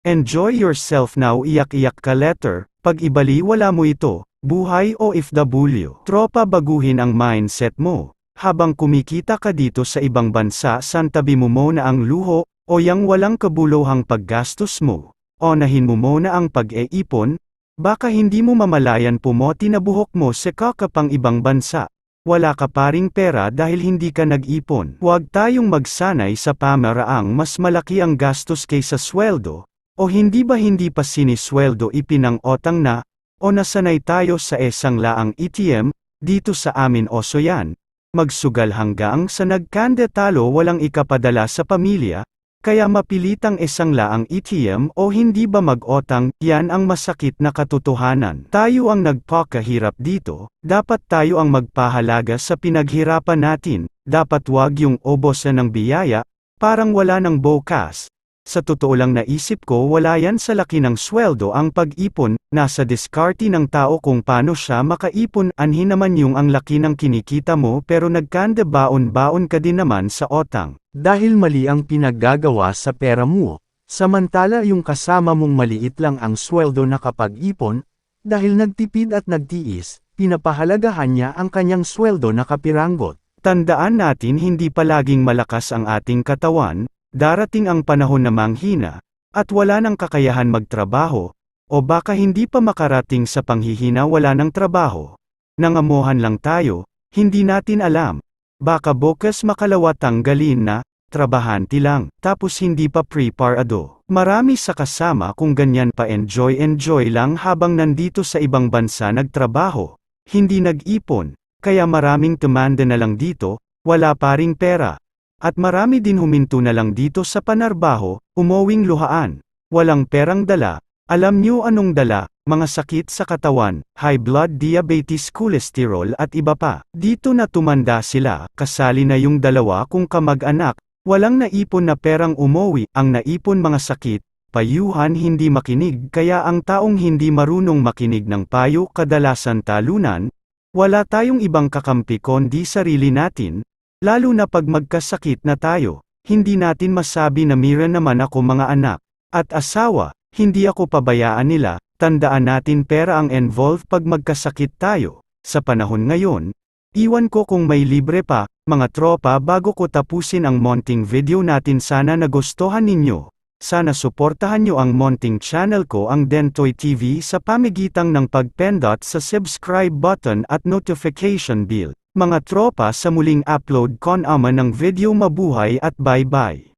Enjoy yourself now iyak-iyak ka letter, pag ibali wala mo ito, buhay o ifw. Tropa baguhin ang mindset mo. Habang kumikita ka dito sa ibang bansa santabi mo muna ang luho, o yang walang kabuluhang paggastos mo. Onahin mo muna ang pag-eipon, baka hindi mo mamalayan pumoti na buhok mo sa kakapang ibang bansa. Wala ka paring pera dahil hindi ka nag-ipon. Huwag tayong magsanay sa pamaraang mas malaki ang gastos kaysa sweldo, o hindi ba hindi pa sinisweldo ipinang-otang na, o nasanay tayo sa esang laang ATM, dito sa amin oso yan. Magsugal hanggang sa nagkanda talo walang ikapadala sa pamilya, kaya mapilitang isang laang ATM o hindi ba mag-otang, yan ang masakit na katotohanan. Tayo ang nagpakahirap dito, dapat tayo ang magpahalaga sa pinaghirapan natin, dapat wag yung obosan ng biyaya, parang wala ng bokas. Sa totoo lang naisip ko wala yan sa laki ng sweldo ang pag-ipon, nasa diskarte ng tao kung paano siya makaipon, anhin naman yung ang laki ng kinikita mo pero nagkanda baon-baon ka din naman sa otang. Dahil mali ang pinaggagawa sa pera mo, samantala yung kasama mong maliit lang ang sweldo na kapag ipon, dahil nagtipid at nagtiis, pinapahalagahan niya ang kanyang sweldo na kapiranggot. Tandaan natin hindi palaging malakas ang ating katawan, darating ang panahon na manghina, at wala nang kakayahan magtrabaho, o baka hindi pa makarating sa panghihina wala ng trabaho. Nangamuhan lang tayo, hindi natin alam. Baka bukas makalawa tanggalin na, trabahanti lang, tapos hindi pa preparado. Marami sa kasama kung ganyan pa enjoy-enjoy lang habang nandito sa ibang bansa nagtrabaho, hindi nag-ipon, kaya maraming tumanda na lang dito, wala pa ring pera. At marami din huminto na lang dito sa panarbaho, umowing luhaan. Walang perang dala, alam niyo anong dala, mga sakit sa katawan, high blood diabetes cholesterol at iba pa. Dito na tumanda sila, kasali na yung dalawa kung kamag-anak, walang naipon na perang umowi, ang naipon mga sakit, payuhan hindi makinig kaya ang taong hindi marunong makinig ng payo kadalasan talunan, wala tayong ibang kakampi kundi sarili natin, Lalo na pag magkasakit na tayo, hindi natin masabi na mira naman ako mga anak, at asawa, hindi ako pabayaan nila, tandaan natin pera ang involved pag magkasakit tayo. Sa panahon ngayon, iwan ko kung may libre pa, mga tropa bago ko tapusin ang monting video natin sana nagustuhan ninyo. Sana suportahan nyo ang monting channel ko ang Dentoy TV sa pamigitang ng pagpendot sa subscribe button at notification bell. Mga tropa sa muling upload kon ama ng video mabuhay at bye bye.